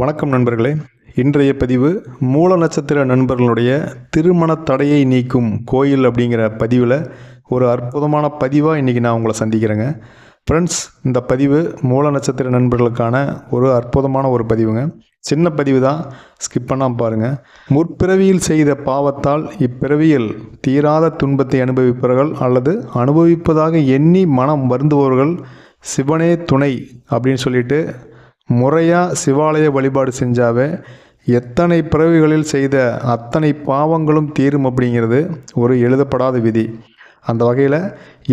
வணக்கம் நண்பர்களே. இன்றைய பதிவு மூல நட்சத்திர நண்பர்களுடைய திருமண தடையை நீக்கும் கோயில் அப்படிங்கிற பதிவில் ஒரு அற்புதமான பதிவாக இன்றைக்கி நான் உங்களை சந்திக்கிறேங்க. ஃப்ரெண்ட்ஸ் இந்த பதிவு மூல நட்சத்திர நண்பர்களுக்கான ஒரு அற்புதமான ஒரு பதிவுங்க. சின்ன பதிவு தான் ஸ்கிப் பண்ணாமல் பாருங்கள் முற்பிறவியில் செய்த பாவத்தால் இப்பிறவியில் தீராத துன்பத்தை அனுபவிப்பவர்கள் அல்லது அனுபவிப்பதாக எண்ணி மனம் வருந்துபவர்கள் சிவனே துணை அப்படின்னு சொல்லிட்டு முறையாக சிவாலய வழிபாடு செஞ்சாவே எத்தனை பிறவிகளில் செய்த அத்தனை பாவங்களும் தீரும் அப்படிங்கிறது ஒரு எழுதப்படாத விதி. அந்த வகையில்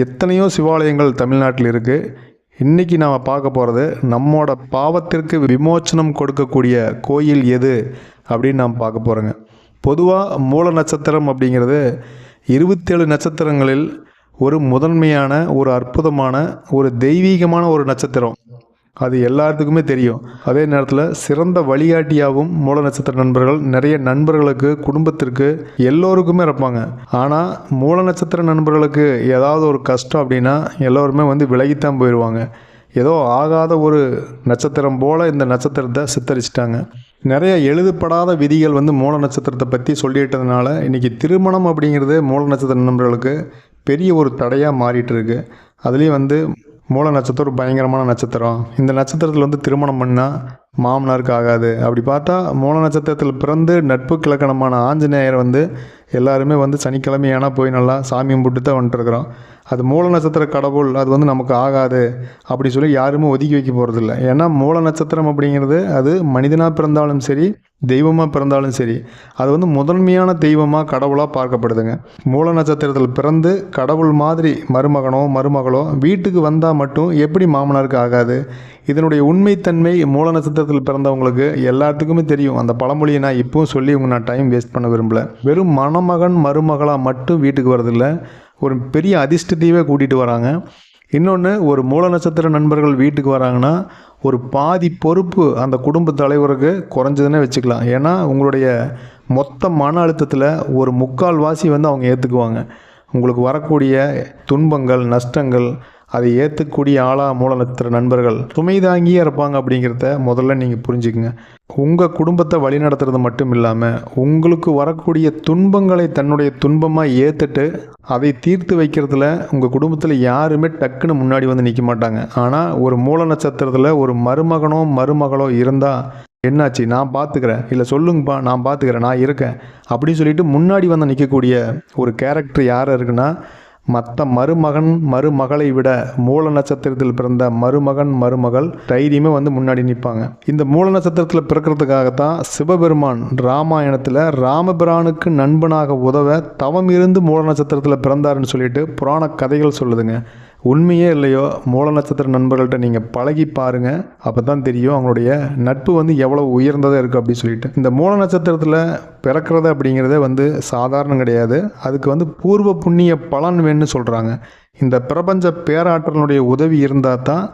எத்தனையோ சிவாலயங்கள் தமிழ்நாட்டில் இருக்குது இன்றைக்கி நாம் பார்க்க போகிறது நம்மோட பாவத்திற்கு விமோச்சனம் கொடுக்கக்கூடிய கோயில் எது அப்படின்னு நாம் பார்க்க போகிறோங்க பொதுவாக மூல நட்சத்திரம் அப்படிங்கிறது இருபத்தேழு நட்சத்திரங்களில் ஒரு முதன்மையான ஒரு அற்புதமான ஒரு தெய்வீகமான ஒரு நட்சத்திரம். அது எல்லாத்துக்குமே தெரியும். அதே நேரத்தில் சிறந்த வழிகாட்டியாகவும் மூல நட்சத்திர நண்பர்கள் நிறைய நண்பர்களுக்கு குடும்பத்திற்கு எல்லோருக்குமே இருப்பாங்க. ஆனால் மூல நட்சத்திர நண்பர்களுக்கு ஏதாவது ஒரு கஷ்டம் அப்படின்னா எல்லோருமே வந்து விலகித்தான் போயிடுவாங்க ஏதோ ஆகாத ஒரு நட்சத்திரம் போல் இந்த நட்சத்திரத்தை சித்தரிச்சிட்டாங்க. நிறைய எழுதப்படாத விதிகள் வந்து மூல நட்சத்திரத்தை பற்றி சொல்லிட்டதுனால இன்றைக்கி திருமணம் அப்படிங்கிறது மூல நட்சத்திர நண்பர்களுக்கு பெரிய ஒரு தடையாக மாறிட்டு இருக்கு. அதுலேயும் வந்து மூல நட்சத்திரம் ஒரு பயங்கரமான நட்சத்திரம். இந்த நட்சத்திரத்தில் வந்து திருமணம் பண்ணால் மாமனாருக்கு ஆகாது. அப்படி பார்த்தா மூல நட்சத்திரத்தில் பிறந்து நட்பு கிழக்கணமான ஆஞ்சநேயர் வந்து எல்லாருமே வந்து சனிக்கிழமையானா போய் நல்லா சாமி கும்பிட்டு தான் வந்துட்டுருக்குறோம் அது மூல நட்சத்திர கடவுள் அது வந்து நமக்கு ஆகாது அப்படி சொல்லி யாருமே ஒதுக்கி வைக்க போகிறதில்ல ஏன்னா மூல நட்சத்திரம் அப்படிங்கிறது அது மனிதனாக பிறந்தாலும் சரி தெய்வமாக பிறந்தாலும் சரி அது வந்து முதன்மையான தெய்வமாக கடவுளாக பார்க்கப்படுதுங்க. மூல நட்சத்திரத்தில் பிறந்து கடவுள் மாதிரி மருமகனோ மருமகளோ வீட்டுக்கு வந்தால் மட்டும் எப்படி மாமனாருக்கு ஆகாது? இதனுடைய உண்மைத்தன்மை மூல நட்சத்திரத்தில் பிறந்தவங்களுக்கு எல்லாத்துக்குமே தெரியும். அந்த பழமொழியை நான் இப்போவும் சொல்லி உங்க நான் டைம் வேஸ்ட் பண்ண விரும்பல. வெறும் மணமகன் மருமகளாக மட்டும் வீட்டுக்கு வரதில்லை ஒரு பெரிய அதிர்ஷ்டத்தையே கூட்டிகிட்டு வராங்க. இன்னொன்று ஒரு மூல நட்சத்திர நண்பர்கள் வீட்டுக்கு வராங்கன்னா ஒரு பாதி பொறுப்பு அந்த குடும்ப தலைவருக்கு குறைஞ்சதுன்னே வச்சுக்கலாம். ஏன்னா உங்களுடைய மொத்த மன அழுத்தத்தில் ஒரு முக்கால் வாசி வந்து அவங்க ஏற்றுக்குவாங்க உங்களுக்கு வரக்கூடிய துன்பங்கள் நஷ்டங்கள் அதை ஏற்றக்கூடிய ஆளா மூல நண்பர்கள் சுமை தாங்கியே இருப்பாங்க அப்படிங்கிறத முதல்ல நீங்கள் புரிஞ்சுக்குங்க. உங்கள் குடும்பத்தை வழிநடத்துறது மட்டும் இல்லாமல் உங்களுக்கு வரக்கூடிய துன்பங்களை தன்னுடைய துன்பமாக ஏற்றுட்டு அதை தீர்த்து வைக்கிறதுல உங்கள் குடும்பத்தில் யாருமே டக்குன்னு முன்னாடி வந்து நிற்க மாட்டாங்க. ஆனால் ஒரு மூல நட்சத்திரத்தில் ஒரு மருமகனோ மருமகளோ இருந்தால் என்னாச்சு? நான் பார்த்துக்கிறேன் இல்லை சொல்லுங்கப்பா நான் பார்த்துக்கிறேன் நான் இருக்கேன். அப்படின்னு சொல்லிட்டு முன்னாடி வந்து நிற்கக்கூடிய ஒரு கேரக்டர் யார் இருக்குன்னா மற்ற மருமகன் மருமகளை விட மூல நட்சத்திரத்தில் பிறந்த மருமகன் மருமகள் தைரியமே வந்து முன்னாடி நிற்பாங்க இந்த மூல நட்சத்திரத்தில் பிறக்கிறதுக்காகத்தான் சிவபெருமான் ராமாயணத்தில் ராமபிரானுக்கு நண்பனாக உதவ தவம் இருந்து மூல நட்சத்திரத்தில் பிறந்தாருன்னு சொல்லிட்டு புராண கதைகள் சொல்லுதுங்க. உண்மையே இல்லையோ மூல நட்சத்திர நண்பர்கள்ட்ட நீங்கள் பழகி பாருங்கள் அப்போ தான் தெரியும் அவங்களுடைய நட்பு வந்து எவ்வளோ உயர்ந்ததாக இருக்குது அப்படின்னு சொல்லிட்டு. இந்த மூல நட்சத்திரத்தில் பிறக்கிறது அப்படிங்கிறதே வந்து சாதாரணம் கிடையாது. அதுக்கு வந்து பூர்வ புண்ணிய பலன் வேணும்னு சொல்கிறாங்க இந்த பிரபஞ்ச பேராற்றலுடைய உதவி இருந்தால் தான்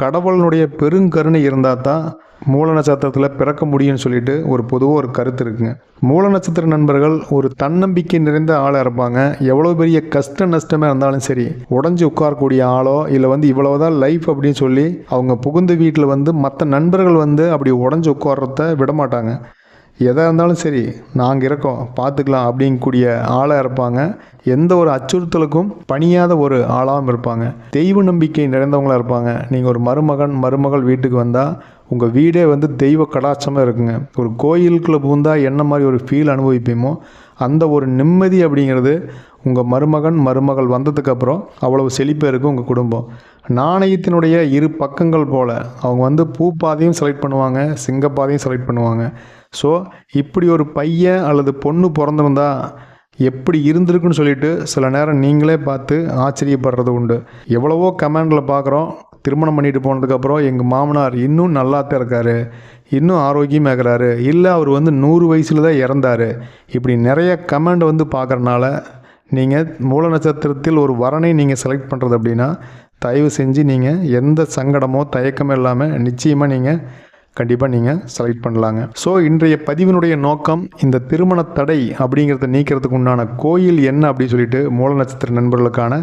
கடவுளினுடைய பெருங்கருணை இருந்தால் தான் மூல நட்சத்திரத்தில் பிறக்க முடியும்னு சொல்லிட்டு ஒரு பொதுவாக ஒரு கருத்து இருக்குங்க. மூல நட்சத்திர நண்பர்கள் ஒரு தன்னம்பிக்கை நிறைந்த ஆளாக இருப்பாங்க. எவ்வளோ பெரிய கஷ்ட நஷ்டமே இருந்தாலும் சரி உடஞ்சி உட்காரக்கூடிய ஆளோ இல்லை வந்து இவ்வளவுதான் லைஃப் அப்படின்னு சொல்லி அவங்க புகுந்த வீட்டில் வந்து மற்ற நண்பர்கள் வந்து அப்படி உடஞ்சி உட்கார்றத விடமாட்டாங்க. எதாக இருந்தாலும் சரி நாங்கள் இருக்கோம் பார்த்துக்கலாம் அப்படிங்கக்கூடிய ஆளாக இருப்பாங்க. எந்த ஒரு அச்சுறுத்தலுக்கும் பணியாத ஒரு ஆளாகவும் இருப்பாங்க. தெய்வ நம்பிக்கை நிறைந்தவங்களாக இருப்பாங்க. நீங்கள் ஒரு மருமகன் மருமகள் வீட்டுக்கு வந்தால் உங்கள் வீடே வந்து தெய்வ கடாட்சமாக இருக்குங்க. ஒரு கோயிலுக்குள்ளே பூந்தால் என்ன மாதிரி ஒரு ஃபீல் அனுபவிப்போமோ அந்த ஒரு நிம்மதி அப்படிங்கிறது உங்கள் மருமகன் மருமகள் வந்ததுக்கப்புறம் அவ்வளவு செழிப்பாக இருக்கும் உங்கள் குடும்பம். நாணயத்தினுடைய இரு பக்கங்கள் போல் அவங்க வந்து பூ பாதையும் செலக்ட் பண்ணுவாங்க சிங்கப்பாதையும் செலக்ட் பண்ணுவாங்க. ஸோ இப்படி ஒரு பையன் அல்லது பொண்ணு பிறந்திருந்தா எப்படி இருந்திருக்குன்னு சொல்லிட்டு சில நேரம் நீங்களே பார்த்து ஆச்சரியப்படுறது உண்டு. எவ்வளவோ கமெண்டில் பார்க்குறோம். திருமணம் பண்ணிட்டு போனதுக்கப்புறம் எங்கள் மாமனார் இன்னும் நல்லாத்தான் இருக்கார். இன்னும் ஆரோக்கியமாக இருக்கிறாரு. இல்லை அவர் வந்து நூறு வயசில் தான் இறந்தார். இப்படி நிறைய கமெண்ட் வந்து பார்க்குறனால நீங்கள் மூல நட்சத்திரத்தில் ஒரு வரனை நீங்கள் செலக்ட் பண்ணுறது அப்படின்னா தயவு செஞ்சு நீங்கள் எந்த சங்கடமோ தயக்கமோ இல்லாமல் நிச்சயமாக நீங்கள் கண்டிப்பாக நீங்கள் செலக்ட் பண்ணலாங்க. ஸோ இன்றைய பதிவினுடைய நோக்கம் இந்த திருமண தடை அப்படிங்கிறத நீக்கிறதுக்கு உண்டான கோயில் என்ன அப்படின்னு சொல்லிட்டு மூல நட்சத்திர நண்பர்களுக்கான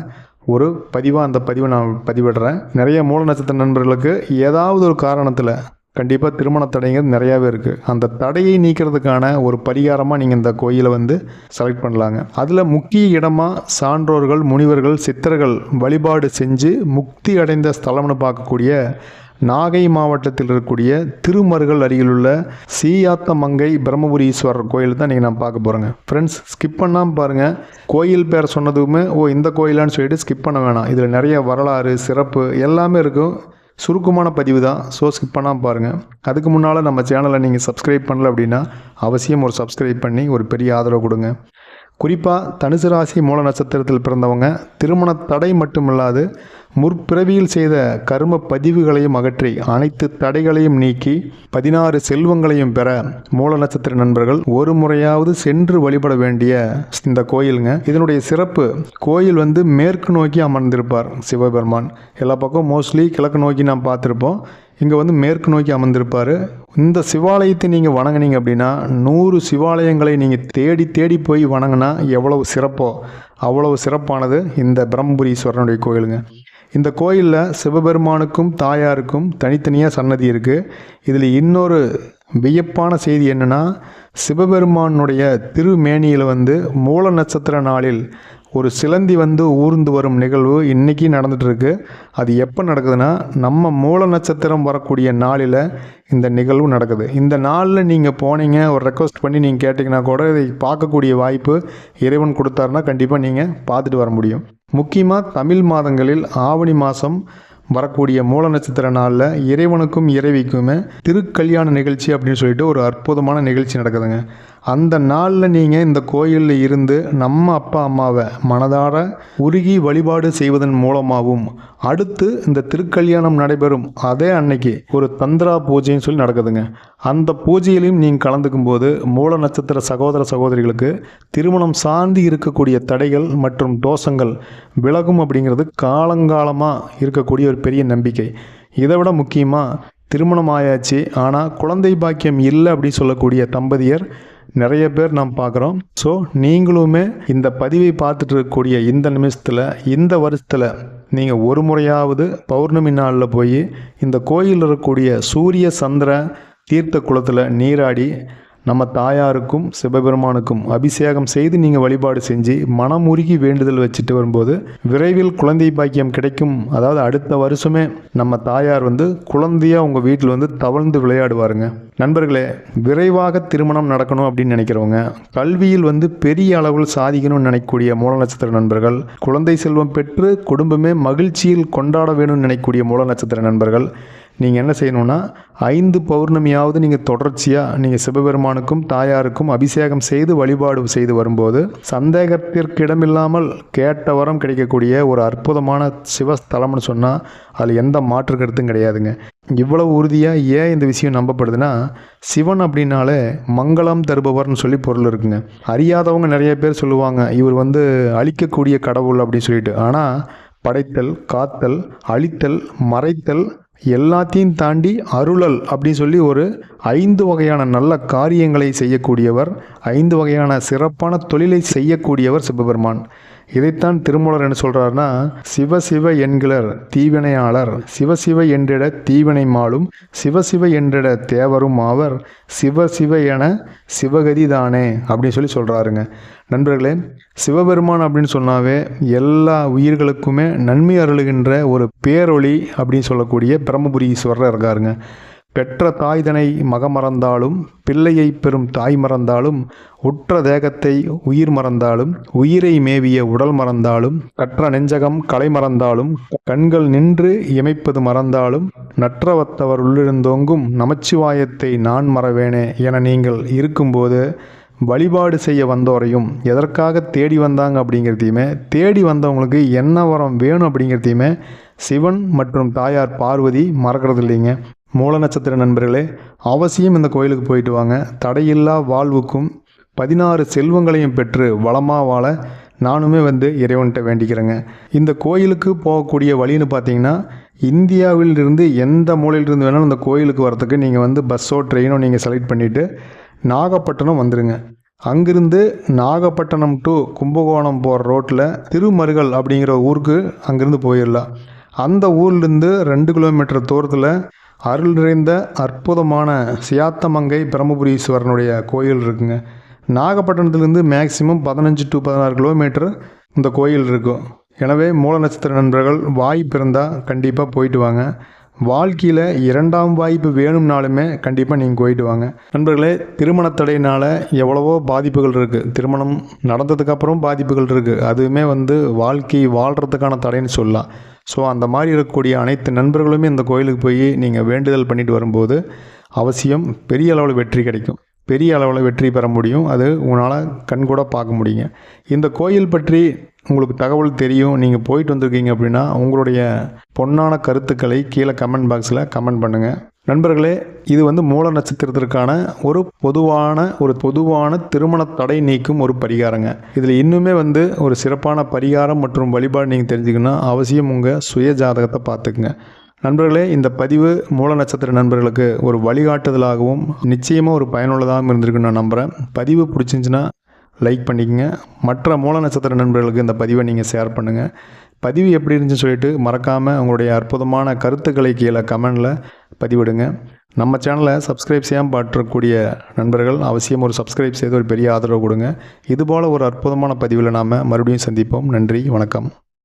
ஒரு பதிவாக அந்த பதிவை நான் பதிவிடுறேன். நிறைய மூல நட்சத்திர நண்பர்களுக்கு ஏதாவது ஒரு காரணத்தில் கண்டிப்பாக திருமண தடைங்கிறது நிறையாவே இருக்குது அந்த தடையை நீக்கிறதுக்கான ஒரு பரிகாரமாக நீங்கள் இந்த கோயிலை வந்து செலக்ட் பண்ணலாங்க. அதில் முக்கிய இடமாக சான்றோர்கள் முனிவர்கள் சித்தர்கள் வழிபாடு செஞ்சு முக்தி அடைந்த ஸ்தலம்னு பார்க்கக்கூடிய நாகை மாவட்டத்தில் இருக்கக்கூடிய திருமருகல் அருகிலுள்ள சீயாத்தமங்கை பிரம்மபுரி ஈஸ்வரர் கோயில் தான் நீங்கள் நான் பார்க்க போகிறேங்க ஃப்ரெண்ட்ஸ் ஸ்கிப் பண்ணாமல் பாருங்கள் கோயில் பேர் சொன்னதுமே ஓ இந்த கோயிலான்னு சொல்லிட்டு ஸ்கிப் பண்ண வேணாம். இதில் நிறைய வரலாறு சிறப்பு எல்லாமே இருக்கும். சுருக்கமான பதிவு தான். ஸோ ஸ்கிப் பண்ணாமல் பாருங்கள் அதுக்கு முன்னால் நம்ம சேனலை நீங்கள் சப்ஸ்கிரைப் பண்ணல அப்படின்னா அவசியம் ஒரு சப்ஸ்கிரைப் பண்ணி ஒரு பெரிய ஆதரவு கொடுங்க. குறிப்பாக தனுசு ராசி மூல நட்சத்திரத்தில் பிறந்தவங்க திருமண தடை மட்டுமில்லாது முற்பிறவியில் செய்த கர்ம பதிவுகளையும் அகற்றி அனைத்து தடைகளையும் நீக்கி பதினாறு செல்வங்களையும் பெற மூல நட்சத்திர நண்பர்கள் ஒரு முறையாவது சென்று வழிபட வேண்டிய இந்த கோயிலுங்க. இதனுடைய சிறப்பு கோயில் வந்து மேற்கு நோக்கி அமர்ந்திருப்பார் சிவபெருமான். எல்லா பக்கம் மோஸ்ட்லி கிழக்கு நோக்கி நாம் பார்த்துருப்போம். இங்கே வந்து மேற்கு நோக்கி அமர்ந்திருப்பார். இந்த சிவாலயத்தை நீங்கள் வணங்குனீங்க அப்படின்னா நூறு சிவாலயங்களை நீங்கள் தேடி தேடி போய் வணங்கினா எவ்வளவு சிறப்போ அவ்வளவு சிறப்பானது இந்த பிரம்மபுரீஸ்வரனுடைய கோயிலுங்க. இந்த கோயிலில் சிவபெருமானுக்கும் தாயாருக்கும் தனித்தனியாக சன்னதி இருக்குது இதில் இன்னொரு வியப்பான செய்தி என்னென்னா சிவபெருமானுடைய திருமேனியில் வந்து மூல நட்சத்திர நாளில் ஒரு சிலந்தி வந்து ஊர்ந்து வரும் நிகழ்வு இன்றைக்கி நடந்துகிட்ருக்கு அது எப்போ நடக்குதுன்னா நம்ம மூல நட்சத்திரம் வரக்கூடிய நாளில் இந்த நிகழ்வு நடக்குது. இந்த நாளில் நீங்கள் போனீங்க ஒரு ரெக்வஸ்ட் பண்ணி நீங்கள் கேட்டிங்கன்னா கூட இதை பார்க்கக்கூடிய வாய்ப்பு இறைவன் கொடுத்தாருன்னா கண்டிப்பாக நீங்கள் பார்த்துட்டு வர முடியும். முக்கியமாக தமிழ் மாதங்களில் ஆவணி மாதம் வரக்கூடிய மூல நட்சத்திர நாளில் இறைவனுக்கும் இறைவிக்குமே திருக்கல்யாண நிகழ்ச்சி அப்படின்னு சொல்லிட்டு ஒரு அற்புதமான நிகழ்ச்சி நடக்குதுங்க. அந்த நாளில் நீங்கள் இந்த கோயிலில் இருந்து நம்ம அப்பா அம்மாவை மனதார உருகி வழிபாடு செய்வதன் மூலமாகவும் அடுத்து இந்த திருக்கல்யாணம் நடைபெறும் அதே அன்னைக்கு ஒரு தந்திரா பூஜைன்னு சொல்லி நடக்குதுங்க. அந்த பூஜையிலையும் நீங்கள் கலந்துக்கும் போது மூல நட்சத்திர சகோதர சகோதரிகளுக்கு திருமணம் சார்ந்து இருக்கக்கூடிய தடைகள் மற்றும் தோஷங்கள் விலகும் அப்படிங்கிறது காலங்காலமாக இருக்கக்கூடிய ஒரு பெரிய நம்பிக்கை. இதை விட முக்கியமாக திருமணம் ஆயாச்சு ஆனால் குழந்தை பாக்கியம் இல்லை அப்படின்னு சொல்லக்கூடிய தம்பதியர் நிறைய பேர் நாம் பார்க்குறோம். ஸோ நீங்களுமே இந்த பதிவை பார்த்துட்டு இருக்கக்கூடிய இந்த நிமிஷத்தில் இந்த வருஷத்தில் நீங்கள் ஒரு முறையாவது பௌர்ணமி நாளில் போய் இந்த கோயிலில் இருக்கக்கூடிய சூரிய சந்திர தீர்த்த குளத்தில் நீராடி நம்ம தாயாருக்கும் சிவபெருமானுக்கும் அபிஷேகம் செய்து நீங்கள் வழிபாடு செஞ்சு மனமுருகி வேண்டுதல் வச்சுட்டு வரும்போது விரைவில் குழந்தை பாக்கியம் கிடைக்கும். அதாவது அடுத்த வருஷமே நம்ம தாயார் வந்து குழந்தையாக உங்கள் வீட்டில் வந்து தவழ்ந்து விளையாடுவாருங்க. நண்பர்களே விரைவாக திருமணம் நடக்கணும் அப்படின்னு நினைக்கிறவங்க கல்வியில் வந்து பெரிய அளவில் சாதிக்கணும்னு நினைக்கக்கூடிய மூல நட்சத்திர நண்பர்கள் குழந்தை செல்வம் பெற்று குடும்பமே மகிழ்ச்சியில் கொண்டாட வேணும்னு நினைக்கக்கூடிய மூல நட்சத்திர நண்பர்கள் நீங்கள் என்ன செய்யணும்னா ஐந்து பௌர்ணமியாவது நீங்கள் தொடர்ச்சியாக நீங்கள் சிவபெருமானுக்கும் தாயாருக்கும் அபிஷேகம் செய்து வழிபாடு செய்து வரும்போது சந்தேகத்திற்கு இடமில்லாமல் கேட்ட வரம் கிடைக்கக்கூடிய ஒரு அற்புதமான சிவஸ்தலம்னு சொன்னால் அதில் எந்த மாற்று கருத்தும் கிடையாதுங்க. இவ்வளவு உறுதியாக ஏன் இந்த விஷயம் நம்பப்படுதுன்னா சிவன் அப்படின்னாலே மங்களம் தருபவர்னு சொல்லி பொருள் இருக்குங்க. அறியாதவங்க நிறைய பேர் சொல்லுவாங்க இவர் வந்து அழிக்கக்கூடிய கடவுள் அப்படின்னு சொல்லிட்டு. ஆனால் படைத்தல் காத்தல் அழித்தல் மறைத்தல் எல்லாத்தையும் தாண்டி அருளல் அப்படின்னு சொல்லி ஒரு ஐந்து வகையான நல்ல காரியங்களை செய்யக்கூடியவர் ஐந்து வகையான சிறப்பான தொழிலை செய்யக்கூடியவர் சிவபெருமான். இதைத்தான் திருமூலர் என்ன சொல்கிறாருன்னா சிவசிவ என்கிற தீவினையாளர் சிவசிவ என்றிட தீவினை மாலும் சிவசிவ என்றிட தேவரும் ஆவர் சிவசிவ என சிவகதி தானே அப்படின்னு சொல்லி சொல்கிறாருங்க நண்பர்களே சிவபெருமான் அப்படின்னு சொன்னாவே எல்லா உயிர்களுக்குமே நன்மை அருளுகின்ற ஒரு பேரொளி அப்படின்னு சொல்லக்கூடிய பிரம்மபுரி ஈஸ்வரர் இருக்காருங்க. பெற்ற தாய்தனை மகமறந்தாலும் பிள்ளையை பெறும் தாய் மறந்தாலும் உற்ற தேகத்தை உயிர் மறந்தாலும் உயிரை மேவிய உடல் மறந்தாலும் கற்ற நெஞ்சகம் கலை மறந்தாலும் கண்கள் நின்று இமைப்பது மறந்தாலும் நற்றவத்தவர் உள்ளிருந்தோங்கும் நமச்சிவாயத்தை நான் மறவேனே என நீங்கள் இருக்கும்போது வழிபாடு செய்ய வந்தோரையும் எதற்காக தேடி வந்தாங்க அப்படிங்கிறதையுமே தேடி வந்தவங்களுக்கு என்ன வரம் வேணும் அப்படிங்கிறதையுமே சிவன் மற்றும் தாயார் பார்வதி மறக்கிறது இல்லைங்க மூல நட்சத்திர நண்பர்களே அவசியம் இந்த கோயிலுக்கு போயிட்டு வாங்க. தடையில்லா வாழ்வுக்கும் பதினாறு செல்வங்களையும் பெற்று வளமாக வாழ நானுமே வந்து இறைவன்கிட்ட வேண்டிக்கிறேங்க. இந்த கோயிலுக்கு போகக்கூடிய வழின்னு பார்த்தீங்கன்னா இந்தியாவிலிருந்து எந்த மூலையிலிருந்து வேணாலும் இந்த கோயிலுக்கு வரத்துக்கு நீங்கள் வந்து பஸ்ஸோ ட்ரெயினோ நீங்கள் செலக்ட் பண்ணிவிட்டு நாகப்பட்டினம் வந்துடுங்க அங்கிருந்து நாகப்பட்டினம் டு கும்பகோணம் போகிற ரோட்டில் திருமருகல் அப்படிங்கிற ஊருக்கு அங்கேருந்து போயிடலாம். அந்த ஊர்லேருந்து ரெண்டு கிலோமீட்டர் தூரத்தில் அருள் நிறைந்த அற்புதமான சியாத்தமங்கை பிரம்மபுரீஸ்வரனுடைய கோயில் இருக்குங்க. நாகப்பட்டினத்துலேருந்து மேக்ஸிமம் பதினஞ்சு டு பதினாறு கிலோமீட்டர் இந்த கோயில் இருக்கும். எனவே மூல நட்சத்திர நண்பர்கள் வாய்ப்பு இருந்தால் கண்டிப்பாக போயிட்டு வாங்க. வாழ்க்கையில் இரண்டாம் வாய்ப்பு வேணும்னாலுமே கண்டிப்பாக நீங்கள் போயிட்டு வாங்க. நண்பர்களே திருமண தடையினால் எவ்வளவோ பாதிப்புகள் இருக்குது திருமணம் நடந்ததுக்கப்புறம் பாதிப்புகள் இருக்குது அதுவுமே வந்து வாழ்க்கை வாழ்கிறதுக்கான தடைன்னு சொல்லலாம். ஸோ அந்த மாதிரி இருக்கக்கூடிய அனைத்து நண்பர்களுமே இந்த கோயிலுக்கு போய் நீங்கள் வேண்டுதல் பண்ணிட்டு வரும்போது அவசியம் பெரிய அளவில் வெற்றி கிடைக்கும். பெரிய அளவில் வெற்றி பெற முடியும். அது உங்களால் கண்கூட பார்க்க முடியுங்க. இந்த கோயில் பற்றி உங்களுக்கு தகவல் தெரியும். நீங்கள் போயிட்டு வந்திருக்கீங்க அப்படின்னா உங்களுடைய பொன்னான கருத்துக்களை கீழே கமெண்ட் பாக்ஸில் கமெண்ட் பண்ணுங்கள் நண்பர்களே இது வந்து மூல நட்சத்திரத்திற்கான ஒரு பொதுவான ஒரு பொதுவான திருமண தடை நீக்கும் ஒரு பரிகாரங்க. இதில் இன்னுமே வந்து ஒரு சிறப்பான பரிகாரம் மற்றும் வழிபாடு நீங்கள் தெரிஞ்சுக்கணும்னா அவசியம் உங்கள் சுய ஜாதகத்தை பார்த்துக்குங்க. நண்பர்களே இந்த பதிவு மூல நட்சத்திர நண்பர்களுக்கு ஒரு வழிகாட்டுதலாகவும் நிச்சயமாக ஒரு பயனுள்ளதாகவும் இருந்திருக்குன்னு நான் நம்புகிறேன் பதிவு பிடிச்சிருந்துச்சின்னா லைக் பண்ணிக்கங்க. மற்ற மூல நட்சத்திர நண்பர்களுக்கு இந்த பதிவை நீங்கள் ஷேர் பண்ணுங்கள் பதிவு எப்படி இருந்துச்சுன்னு சொல்லிட்டு மறக்காமல் உங்களுடைய அற்புதமான கருத்துக்களை கீழே கமெண்டில் பதிவிடுங்க. நம்ம சேனலை சப்ஸ்கிரைப் செய்யாமல் பாற்றக்கூடிய நண்பர்கள் அவசியம் ஒரு சப்ஸ்கிரைப் செய்து ஒரு பெரிய ஆதரவு கொடுங்க. இதுபோல் ஒரு அற்புதமான பதிவில் நாம் மறுபடியும் சந்திப்போம். நன்றி வணக்கம்.